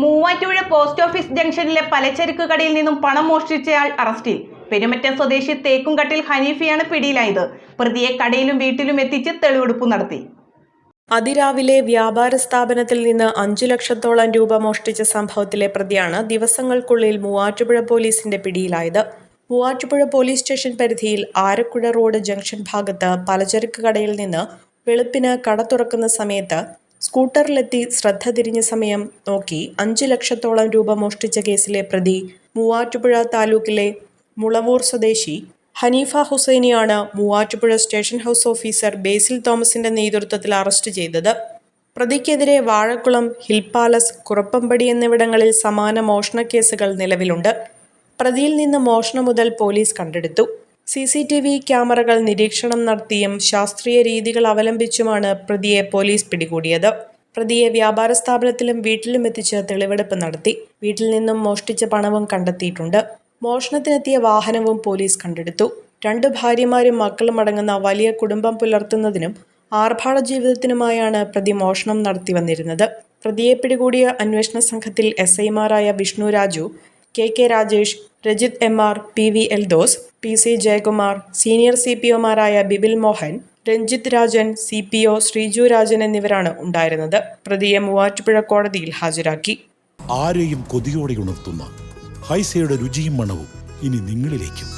Muvattupuzha post office ജംഗ്ഷനിലെ പലചരക്ക് കടയിൽ നിന്നും പണം മോഷ്ടിച്ചയാൾ അറസ്റ്റിൽ. പെരുമറ്റം സ്വദേശി തേക്കുംകട്ടിൽ ഹനീഫിയാണ് പിടിയിലായത്. പ്രതിയെ കടയിലും വീട്ടിലും എത്തിച്ച് തെളിവെടുപ്പ് നടത്തി. അതിരാവിലെ വ്യാപാര സ്ഥാപനത്തിൽ നിന്ന് അഞ്ചു ലക്ഷത്തോളം രൂപ മോഷ്ടിച്ച സംഭവത്തിലെ പ്രതിയാണ് ദിവസങ്ങൾക്കുള്ളിൽ മൂവാറ്റുപുഴ പോലീസിന്റെ പിടിയിലായത്. മൂവാറ്റുപുഴ പോലീസ് സ്റ്റേഷൻ പരിധിയിൽ ആരക്കുഴ റോഡ് ജംഗ്ഷൻ ഭാഗത്ത് പലചരക്ക് കടയിൽ നിന്ന് വെളുപ്പിന് കട തുറക്കുന്ന സമയത്ത് സ്കൂട്ടറിലെത്തി ശ്രദ്ധ തിരിഞ്ഞ സമയം നോക്കി അഞ്ചു ലക്ഷത്തോളം രൂപ മോഷ്ടിച്ച കേസിലെ പ്രതി മൂവാറ്റുപുഴ താലൂക്കിലെ മുളവൂർ സ്വദേശി Haneefa ഹുസൈനിയാണ് Muvattupuzha station house officer Basil തോമസിന്റെ നേതൃത്വത്തിൽ അറസ്റ്റ് ചെയ്തത്. പ്രതിക്കെതിരെ വാഴക്കുളം ഹിൽപാലസ് കുറപ്പമ്പടി എന്നിവിടങ്ങളിൽ സമാന മോഷണ കേസുകൾ നിലവിലുണ്ട്. പ്രതിയിൽ നിന്ന് മോഷണം മുതൽ പോലീസ് കണ്ടെടുത്തു. സി സി ടി വി ക്യാമറകൾ നിരീക്ഷണം നടത്തിയും ശാസ്ത്രീയ രീതികൾ അവലംബിച്ചുമാണ് പ്രതിയെ പോലീസ് പിടികൂടിയത്. പ്രതിയെ വ്യാപാര സ്ഥാപനത്തിലും വീട്ടിലും എത്തിച്ച് തെളിവെടുപ്പ് നടത്തി. വീട്ടിൽ നിന്നും മോഷ്ടിച്ച പണവും കണ്ടെത്തിയിട്ടുണ്ട്. മോഷണത്തിനെത്തിയ വാഹനവും പോലീസ് കണ്ടെടുത്തു. രണ്ട് ഭാര്യമാരും മക്കളും അടങ്ങുന്ന വലിയ കുടുംബം പുലർത്തുന്നതിനും ആർഭാട ജീവിതത്തിനുമായാണ് പ്രതി മോഷണം നടത്തി വന്നിരുന്നത്. പ്രതിയെ പിടികൂടിയ അന്വേഷണ സംഘത്തിൽ എസ് ഐമാരായ Vishnu Raju K K Rajesh Rajith M R P V Eldhose P C Jayakumar senior C P ഒമാരായ Bibil Mohan Ranjith Rajan C P O Sreeju Rajan എന്നിവരാണ് ഉണ്ടായിരുന്നത്. പ്രതിയെ മൂവാറ്റുപുഴ കോടതിയിൽ ഹാജരാക്കി. ആരെയും കൊതിയോടെ ഉണർത്തുന്ന ഹൈസയുടെ രുചിയും മണവും ഇനി നിങ്ങളിലേക്കും.